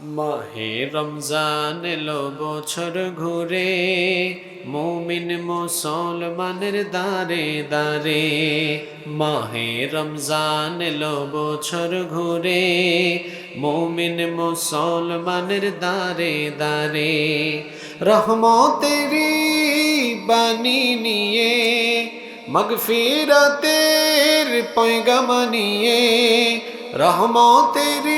মাহে রমজান এলো বছর ঘুরে, মুমিন মুসলমানের দারে দারে মাহে রমজান এলো বছর ঘুরে, মুমিন মুসলমানের দারে দারে রহমতেরি বাণী নিয়ে, মগফিরতের পয়গাম নিয়ে রহমতেরি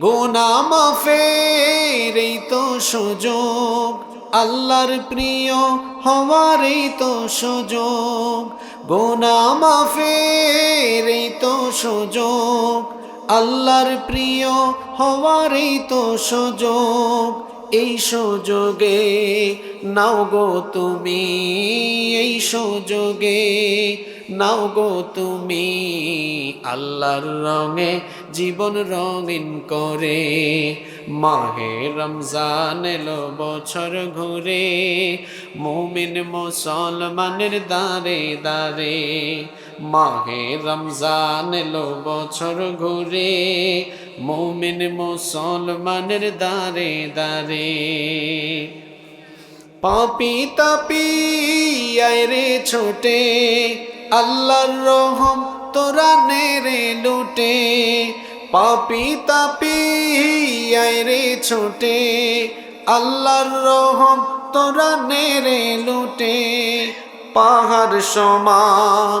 গোনা মাফের তো সুযোগ, আল্লাহর প্রিয় হওয়ার তো সুযোগ, গোনা মাফের তো সুযোগ, আল্লাহর প্রিয় হওয়ার তো সুযোগ এই সুযোগে নাও গো তুমি, এই সুযোগে নাও গো তুমি। আল্লাহর রঙে জীবন রঙিন করে, মাহে রমজান এলো বছর ঘুরে, মুমিন মুসলমানের দারে দারে মাহে রমজান এলো বছর ঘুরে, মুমিন মুসলমানের দারে দারে পাপি তাপি রে ছোটে, আল্লাহর রহম তোরা নেরে লুটে। পাপি তাপি রে ছোটে, আল্লাহর রহম তোরা নেরে লুটে। পাহাড় সমান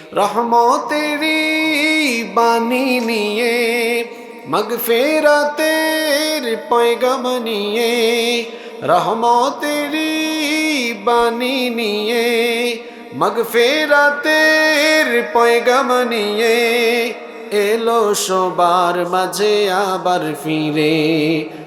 রহমতেরি বাণী নিয়ে, মগফেরাতের পয়গাম নিয়ে, রহমতেরি বাণী নিয়ে, মগফেরাতের পয়গাম নিয়ে এলো সবার মাঝে আবার ফিরে।